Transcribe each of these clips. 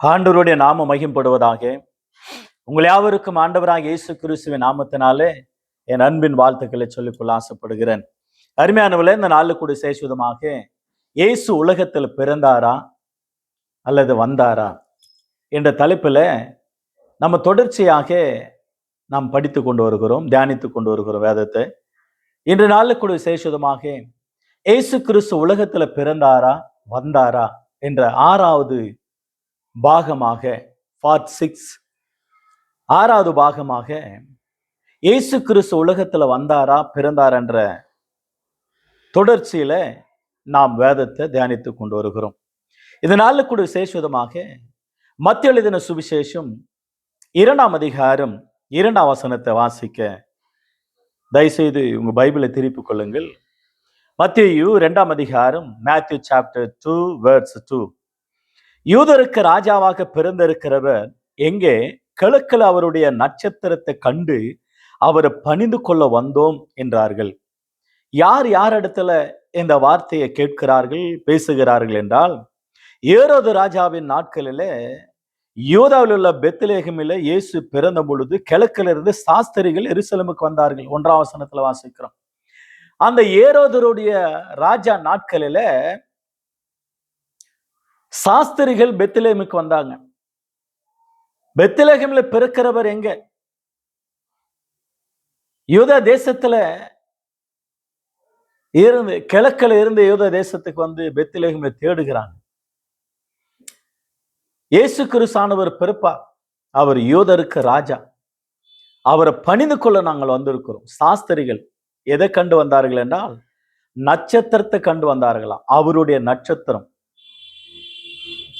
ஆண்டவருடைய நாம மகிம்படுவதாக. உங்கள் யாவருக்கும் ஆண்டவராக இயேசு கிறிஸ்துவின் நாமத்தினாலே என் அன்பின் வாழ்த்துக்களை சொல்லிக்கொள்ள ஆசைப்படுகிறேன். அருமையானவர்களே இந்த நாளு கூட சேசுதமாக இயேசு உலகத்தில் பிறந்தாரா? அல்லது வந்தாரா? என்ற தலைப்பில் நம்ம தொடர்ச்சியாக நாம் படித்து கொண்டு வருகிறோம் தியானித்து கொண்டு வருகிறோம் வேதத்தை. இன்று நாளில் கூட சேசுதமாக இயேசு கிறிஸ்து உலகத்தில் பிறந்தாரா வந்தாரா? என்ற ஆறாவது பாகமாக பார்ட் சிக்ஸ் ஆறாவது பாகமாக இயேசு கிறிஸ்து உலகத்தில் வந்தாரா பிறந்தாரன்ற தொடர்ச்சியில நாம் வேதத்தை தியானித்து கொண்டு வருகிறோம். இதனால கூட விசேஷமாக மத்திய எழுதின சுவிசேஷம் இரண்டாம் அதிகாரம் இரண்டாம் வசனத்தை வாசிக்க தயவுசெய்து உங்க பைபிளை திருப்பிக் கொள்ளுங்கள். மத்தியு இரண்டாம் அதிகாரம் Matthew chapter two words two யூதருக்கு ராஜாவாக பிறந்திருக்கிறவர் எங்கே? கிழக்கில் அவருடைய நட்சத்திரத்தை கண்டு அவரை பணிந்து கொள்ள வந்தோம் என்றார்கள். யார் யார் இடத்துல இந்த வார்த்தையை கேட்கிறார்கள் பேசுகிறார்கள் என்றால் ஏரோது ராஜாவின் நாட்களிலே யூதாவில் உள்ள பெத்லேகமில இயேசு பிறந்த பொழுது கிழக்கில் இருந்து சாஸ்திரிகள் எருசலமுக்கு வந்தார்கள் ஒன்றாம் வசனத்துல வாசிக்கிறோம். அந்த ஏரோதருடைய ராஜா நாட்களில சாஸ்திரிகள் பெத்திலேமுக்கு வந்தாங்க. பெத்திலேகம்ல பிறக்கிறவர் எங்க? யூத தேசத்துல இருந்து கிழக்குல இருந்து யூத தேசத்துக்கு வந்து பெத்திலேகம்ல தேடுகிறாங்க. இயேசு கிறிஸ்தானவர் பிறப்பார் அவர் யூதருக்கு ராஜா. அவரை பணிந்து கொள்ள நாங்கள் வந்திருக்கிறோம். சாஸ்திரிகள் எதை கண்டு வந்தார்கள் என்றால் நட்சத்திரத்தை கண்டு வந்தார்களாம். அவருடைய நட்சத்திரம்.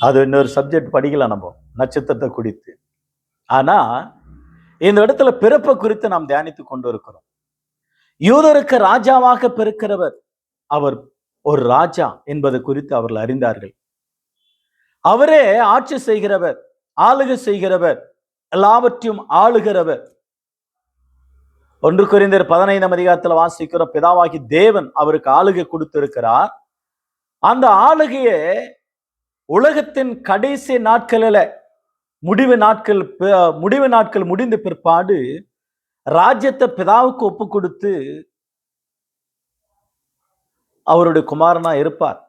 அது இன்னொரு சப்ஜெக்ட் படிக்கலாம் நம்ம. நட்சத்திரத்தை குறித்து. ஆனா இந்த இடத்துல பிறப்பை குறித்து நாம் தியானித்து கொண்டு இருக்கிறோம் யூதருக்கு ராஜாவாக பிறக்கிறவர் அவர் ஒரு ராஜா என்பது குறித்து அவர்கள் அறிந்தார்கள். அவரே ஆட்சி செய்கிறவர் ஆளுகை செய்கிறவர் எல்லாவற்றையும் ஆளுகிறவர். ஒன்று குறைந்தர் பதினைந்தாம் அதிகாரத்தில் வாசிக்கிறோம் பிதாவாகி தேவன் அவருக்கு ஆளுகை கொடுத்திருக்கிறார். அந்த ஆளுகையை உலகத்தின் கடைசி நாட்களில் முடிவு நாட்கள் முடிவு நாட்கள் முடிந்த பிற்பாடு ராஜ்யத்தை பிதாவுக்கு ஒப்பு கொடுத்து அவருடைய குமாரனா இருப்பார்.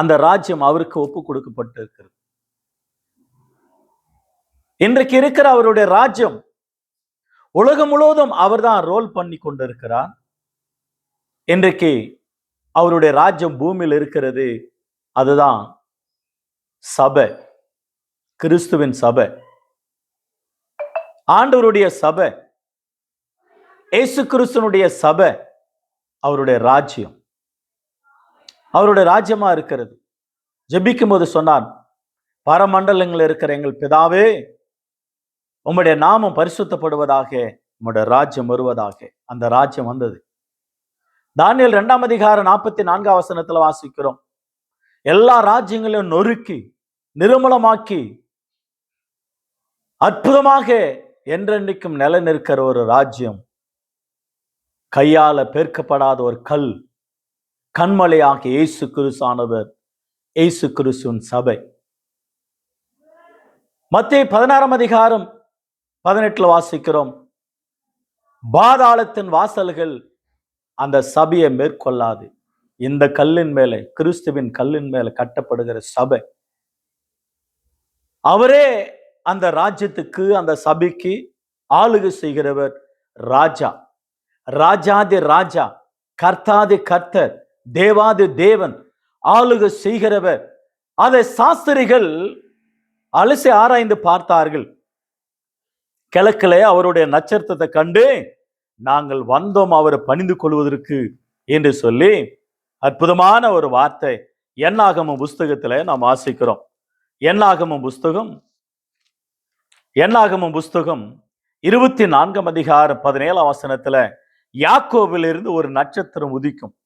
அந்த ராஜ்யம் அவருக்கு ஒப்பு கொடுக்கப்பட்டு இருக்கிறது இன்றைக்கு இருக்கிற அவருடைய ராஜ்யம் உலகம் முழுவதும் அவர்தான் ரோல் பண்ணி கொண்டிருக்கிறார். இன்றைக்கு அவருடைய ராஜ்யம் பூமியில் இருக்கிறது. அதுதான் சபை. கிறிஸ்துவின் சபை. ஆண்டவருடைய சபை ஏசு கிறிஸ்துவனுடைய சபை அவருடைய ராஜ்யம். அவருடைய ராஜ்யமா இருக்கிறது. ஜபிக்கும் போது சொன்னார் பரமண்டலங்கள் இருக்கிற எங்கள் பிதாவே உம்முடைய நாமம் பரிசுத்தப்படுவதாக உம்முடைய ராஜ்யம் வருவதாக. அந்த ராஜ்யம் வந்தது. தானியல் இரண்டாம் அதிகாரம் நாற்பத்தி நான்காம் வசனத்துல வாசிக்கிறோம். எல்லா ராஜ்யங்களையும் நொறுக்கி நிர்மலமாக்கி அற்புதமாக என்றென்றைக்கும் நிலை நிற்கிற ஒரு ராஜ்யம். கையால பெருக்கப்படாத ஒரு கல் கண்மலையாக இயேசு கிறிஸ்தானவர் இயேசு கிறிஸ்துவின் சபை. மத்திய பதினாறாம் அதிகாரம் பதினெட்டில் வாசிக்கிறோம். பாதாளத்தின் வாசல்கள் அந்த சபையை மேற்கொள்ளாது. இந்த கல்லின் மேலே கிறிஸ்துவின் கல்லின் மேலே கட்டப்படுகிற சபை. அவரே அந்த ராஜ்யத்துக்கு அந்த சபைக்கு ஆளுகை செய்கிறவர் ராஜா. ராஜாதி ராஜா கர்த்தாதி கர்த்தர் தேவாதி தேவன் ஆளுகை செய்கிறவர். அதை சாஸ்திரிகள் அலசி ஆராய்ந்து பார்த்தார்கள். கிழக்கிலே அவருடைய நட்சத்திரத்தை கண்டு நாங்கள் வந்தோம் அவரை பணிந்து கொள்வதற்கு என்று சொல்லி அற்புதமான ஒரு வார்த்தை. எண்ணாகம புஸ்தகத்துல நாம் வாசிக்கிறோம். எண்ணாகம புஸ்தகம். எண்ணாகம புஸ்தகம். இருபத்தி நான்காம் அதிகாரம் பதினேழாம் வசனத்துல யாக்கோவிலிருந்து ஒரு நட்சத்திரம் உதிக்கும்.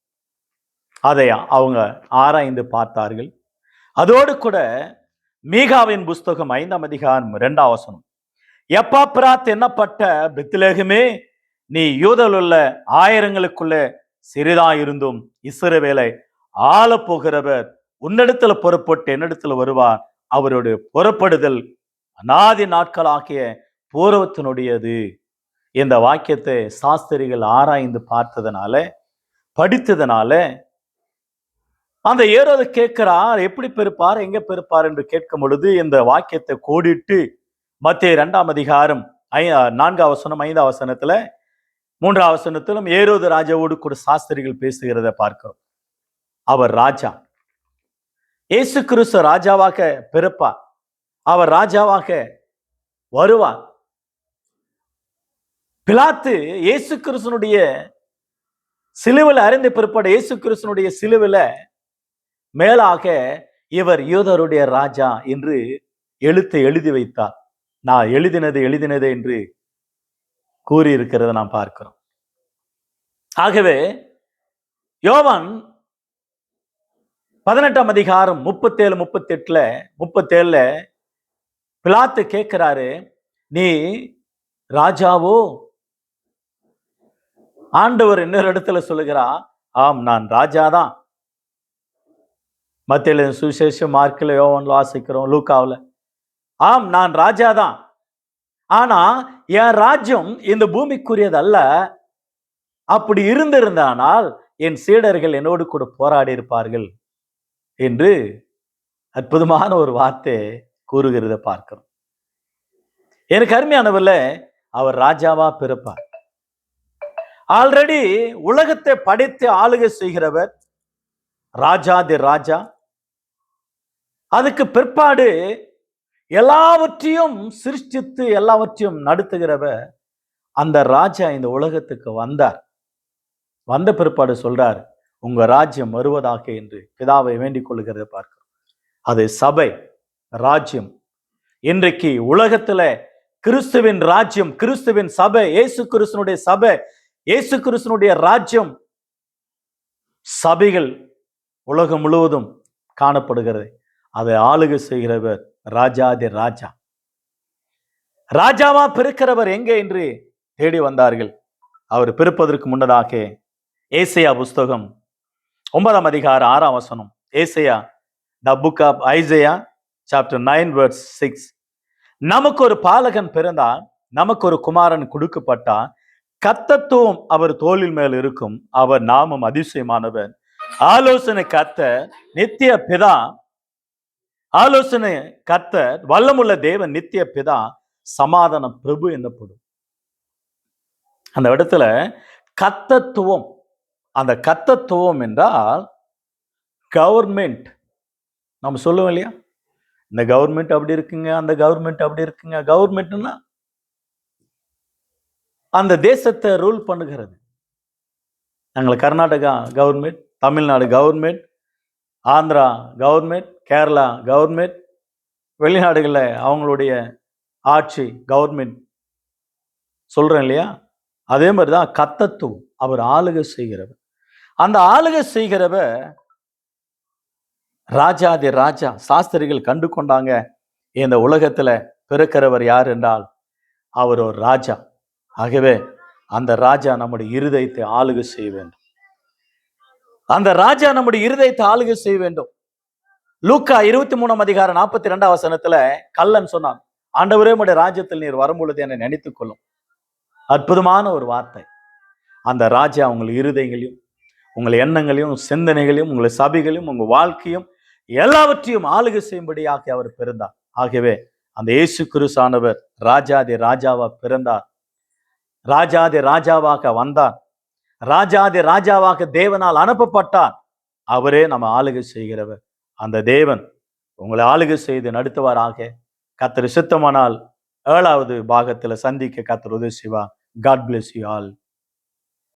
அதை அவங்க ஆராய்ந்து பார்த்தார்கள். அதோடு கூட மீகாவின் புஸ்தகம் ஐந்தாம் அதிகாரம் இரண்டாம் வசனம். எப்பாப்ராத் என்னப்பட்ட பித்திலேகமே நீ யூதலுள்ள ஆயிரங்களுக்குள்ளே ஆயிரங்களுக்குள்ள சிறிதா இருந்தும் இஸ்ரவேலை ஆள போகிறவர் உன்னிடத்துல புறப்பட்டு என்னிடத்துல வருவார். அவருடைய புறப்படுதல் அநாதி நாட்களாகிய பூர்வத்தினுடையது. இந்த வாக்கியத்தை சாஸ்திரிகள் ஆராய்ந்து பார்த்ததுனால படித்ததுனால அந்த ஏரோது கேட்கிறார் எப்படி பெருப்பார் எங்க பெருப்பார் என்று கேட்கும் பொழுது இந்த வாக்கியத்தை கோடிட்டு மத்திய இரண்டாம் அதிகாரம் ஐ நான்காம் வசனம் ஐந்தாம் வசனத்துல மூன்றாம் வசனத்திலும் ஏரோது ராஜாவோடு கூட சாஸ்திரிகள் பேசுகிறத பார்க்கிறோம். அவர் ராஜா. இயேசு கிறிஸ்து ராஜாவாக பிறப்பார். அவர் ராஜாவாக வருவார். பிலாத்து இயேசு கிறிஸ்தனுடைய சிலுவில் அறிந்த பிற்பட இயேசு கிறிஸ்தனுடைய சிலுவில மேலாக இவர் யூதருடைய ராஜா என்று எழுத்து எழுதி வைத்தார். நான் எழுதினது எழுதினது என்று கூறியிருக்கிறத நாம் பார்க்கிறோம். ஆகவே யோவான் பதினெட்டாம் அதிகாரம் முப்பத்தேழு முப்பத்தெட்டுல முப்பத்தேழுல பிலாத்து கேட்கிறாரு நீ ராஜாவோ? ஆண்டவர் இன்னொரு இடத்துல சொல்லுகிறா ஆம் நான் ராஜாதான். மத்தியில சுவிசேஷம் மார்க்கில் யோவன்ல வாசிக்கிறோம் லூக்காவில். ஆம் நான் ராஜாதான். ஆனா என் ராஜ்யம் இந்த பூமிக்குரியது அல்ல அப்படி இருந்திருந்தானால் என் சீடர்கள் என்னோடு கூட போராடி இருப்பார்கள் என்று அற்புதமான ஒரு வார்த்தை கூறுகிறத பார்க்கிறோம். எனக்கு அருமையானவர்ல அவர் ராஜாவா பிறப்பார். ஆல்ரெடி உலகத்தை படைத்து ஆளுகை செய்கிறவர் ராஜாதி ராஜா. அதுக்கு பிற்பாடு எல்லாவற்றையும் சிருஷ்டித்து எல்லாவற்றையும் நடத்துகிறவர் அந்த ராஜா இந்த உலகத்துக்கு வந்தார். வந்த பிற்பாடு சொல்றார் உங்க ராஜ்யம் வருவதாக என்று பிதாவை வேண்டிக் கொள்கிறத பார்க்கிறோம். அது சபை ராஜ்யம். இன்றைக்கு உலகத்துல கிறிஸ்துவின் ராஜ்யம் கிறிஸ்துவின் சபை இயேசு கிறிஸ்தனுடைய சபை இயேசு கிறிஸ்தனுடைய ராஜ்யம் சபைகள் உலகம் முழுவதும் காணப்படுகிறது. அதை ஆளுகை செய்கிறவர் ராஜாதி ராஜா. ராஜாவா பிறக்கிறவர் எங்கே என்று தேடி வந்தார்கள். அவர் பிறப்பதற்கு முன்னதாக ஏசையா புஸ்தகம் ஒன்பதாம் அதிகார ஆறாம் வசனம். ஏசையா the book of Isaiah chapter nine words six நமக்கு ஒரு பாலகன் பிறந்தா நமக்கு ஒரு குமாரன் கொடுக்கப்பட்டா கத்தத்துவம் அவர் தோளில் மேல் இருக்கும் அவர் நாமம் அதிசயமானவர். ஆலோசனை கத்த நித்திய பிதா ஆலோசனை கத்த வல்லமுள்ள தேவன் நித்திய பிதா சமாதான பிரபு என்னப்படும். அந்த இடத்துல கத்தத்துவம் அந்த கத்தத்துவம் என்றால் கவர்மெண்ட். நம்ம சொல்லுவோம் இல்லையா? இந்த கவர்மெண்ட் அப்படி இருக்குங்க அந்த கவர்மெண்ட் அப்படி இருக்குங்க. கவர்மெண்ட்னா அந்த தேசத்தை ரூல் பண்ணுகிறது. நாங்கள் Karnataka government Tamil Nadu government Andhra government Kerala government வெளிநாடுகளில் அவங்களுடைய ஆட்சி கவர்மெண்ட் சொல்றேன் இல்லையா? அதே மாதிரி தான் கத்தத்துவம். அவர் ஆளுகை செய்கிறவர். அந்த ஆளுகை செய்கிறவ ராஜாதி ராஜா சாஸ்திரிகள் கண்டு கொண்டாங்க. இந்த உலகத்துல பிறக்கிறவர் யார் என்றால் அவர் ஒரு ராஜா. ஆகவே அந்த ராஜா நம்முடைய இருதயத்தை ஆளுகை செய்ய வேண்டும். அந்த ராஜா நம்முடைய இருதயத்தை ஆளுகை செய்ய வேண்டும். லூக்கா இருபத்தி மூணாம் அதிகாரம் நாற்பத்தி ரெண்டாம் வசனத்துல கல்லன் சொன்னான் ஆண்டவரே உடைய ராஜ்யத்தில் நீர் வரும்பொழுது என்னை நினைத்துக் கொள்ளும். அற்புதமான ஒரு வார்த்தை. அந்த ராஜா உங்கள் இருதயங்களையும் உங்கள் எண்ணங்களையும் சிந்தனைகளையும் உங்கள் சபைகளையும் உங்கள் வாழ்க்கையும் எல்லாவற்றையும் ஆளுகை செய்யும்படியாக அவர் பிறந்தார். ஆகவே அந்த இயேசு குருசானவர் ராஜாதி ராஜாவா பிறந்தார். ராஜாதி ராஜாவாக வந்தார். ராஜாதி ராஜாவாக தேவனால் அனுப்பப்பட்டார். அவரே நம்ம ஆளுகை செய்கிறவர். அந்த தேவன் உங்களை ஆளுகை செய்து நடத்துவாராக. கத்தர் சித்தமானால் ஏழாவது பாகத்துல சந்திக்க கத்தர் உதவி செய்வார். God bless you all